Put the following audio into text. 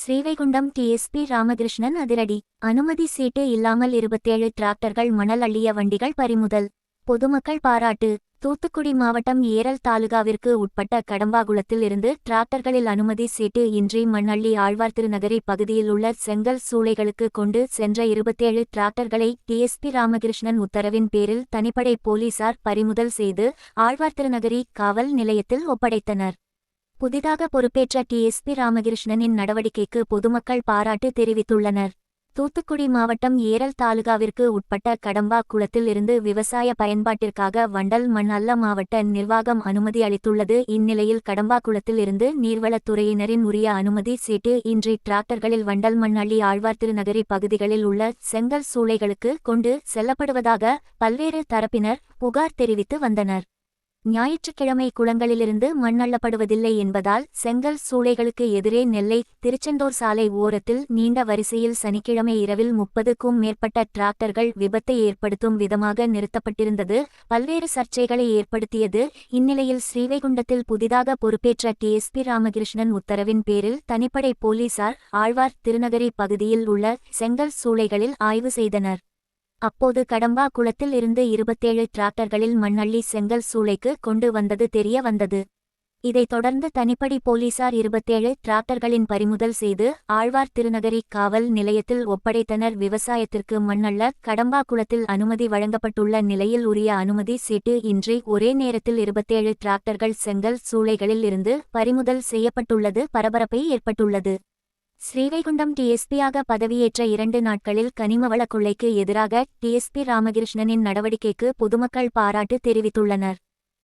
Srivaikuntam DSP Ramakrishnan அதிரடி. அனுமதி சீட்டு இல்லாமல் இருபத்தேழு டிராக்டர்கள் மணல் அள்ளிய வண்டிகள் பறிமுதல். பொதுமக்கள் பாராட்டு. தூத்துக்குடி மாவட்டம் ஏரல் தாலுகாவிற்கு உட்பட்ட கடம்பாகுளத்தில் இருந்து டிராக்டர்களில் அனுமதி சீட்டு இன்றி மண்ணள்ளி ஆழ்வார் திருநகரி பகுதியில் உள்ள செங்கல் சூளைகளுக்கு கொண்டு சென்ற இருபத்தேழு டிராக்டர்களை டிஎஸ்பி ராமகிருஷ்ணன் உத்தரவின் பேரில் தனிப்படை போலீசார் பறிமுதல் செய்து ஆழ்வார் திருநகரி காவல் நிலையத்தில் ஒப்படைத்தனர். புதிதாக பொறுப்பேற்ற டிஎஸ்பி ராமகிருஷ்ணனின் நடவடிக்கைக்கு பொதுமக்கள் பாராட்டு தெரிவித்துள்ளனர். தூத்துக்குடி மாவட்டம் ஏரல் தாலுகாவிற்கு உட்பட்ட கடம்பா குளத்தில் இருந்து விவசாய பயன்பாட்டிற்காக வண்டல் மண் அல்ல மாவட்ட நிர்வாகம் அனுமதி அளித்துள்ளது. இந்நிலையில் கடம்பா குளத்தில் இருந்து நீர்வளத்துறையினரின் உரிய அனுமதி சீட்டு இன்றி டிராக்டர்களில் வண்டல் மண் அள்ளி ஆழ்வார் திருநகரி பகுதிகளில் உள்ள செங்கல் சூளைகளுக்கு கொண்டு செல்லப்படுவதாக பல்வேறு தரப்பினர் புகார் தெரிவித்து வந்தனர். ஞாயிற்றுக்கிழமை குளங்களிலிருந்து மண்ணள்ளப்படுவதில்லை என்பதால் செங்கல் சூளைகளுக்கு எதிரே நெல்லை திருச்செந்தூர் சாலை ஓரத்தில் நீண்ட வரிசையில் சனிக்கிழமை இரவில் முப்பதுக்கும் மேற்பட்ட டிராக்டர்கள் விபத்தை ஏற்படுத்தும் விதமாக நிறுத்தப்பட்டிருந்தது. பல்வேறு சர்ச்சைகளை ஏற்படுத்தியது. இந்நிலையில் ஸ்ரீவைகுண்டத்தில் புதிதாக பொறுப்பேற்ற டிஎஸ்பி ராமகிருஷ்ணன் உத்தரவின் பேரில் தனிப்படை போலீசார் ஆழ்வார் திருநகரி பகுதியில் உள்ள செங்கல் சூளைகளில் ஆய்வு செய்தனர். அப்போது கடம்பா குளத்தில் இருந்து இருபத்தேழு டிராக்டர்களில் மண்ணள்ளி செங்கல் சூளைக்கு கொண்டு வந்தது தெரிய வந்தது. இதைத் தொடர்ந்து தனிப்படி போலீசார் இருபத்தேழு டிராக்டர்களின் பறிமுதல் செய்து ஆழ்வார் திருநகரி காவல் நிலையத்தில் ஒப்படைத்தனர். விவசாயத்திற்கு மண்ணள்ள கடம்பா குளத்தில் அனுமதி வழங்கப்பட்டுள்ள நிலையில் உரிய அனுமதி சீட்டு இன்றி ஒரே நேரத்தில் இருபத்தேழு டிராக்டர்கள் செங்கல் சூளைகளில் இருந்து பறிமுதல் செய்யப்பட்டுள்ளது. பரபரப்பை ஏற்பட்டுள்ளது. ஸ்ரீவைகுண்டம் டிஎஸ்பியாக பதவியேற்ற இரண்டு நாட்களில் கனிமவள கொள்ளைக்கு எதிராக டிஎஸ்பி ராமகிருஷ்ணனின் நடவடிக்கைக்கு பொதுமக்கள் பாராட்டு தெரிவித்துள்ளனர்.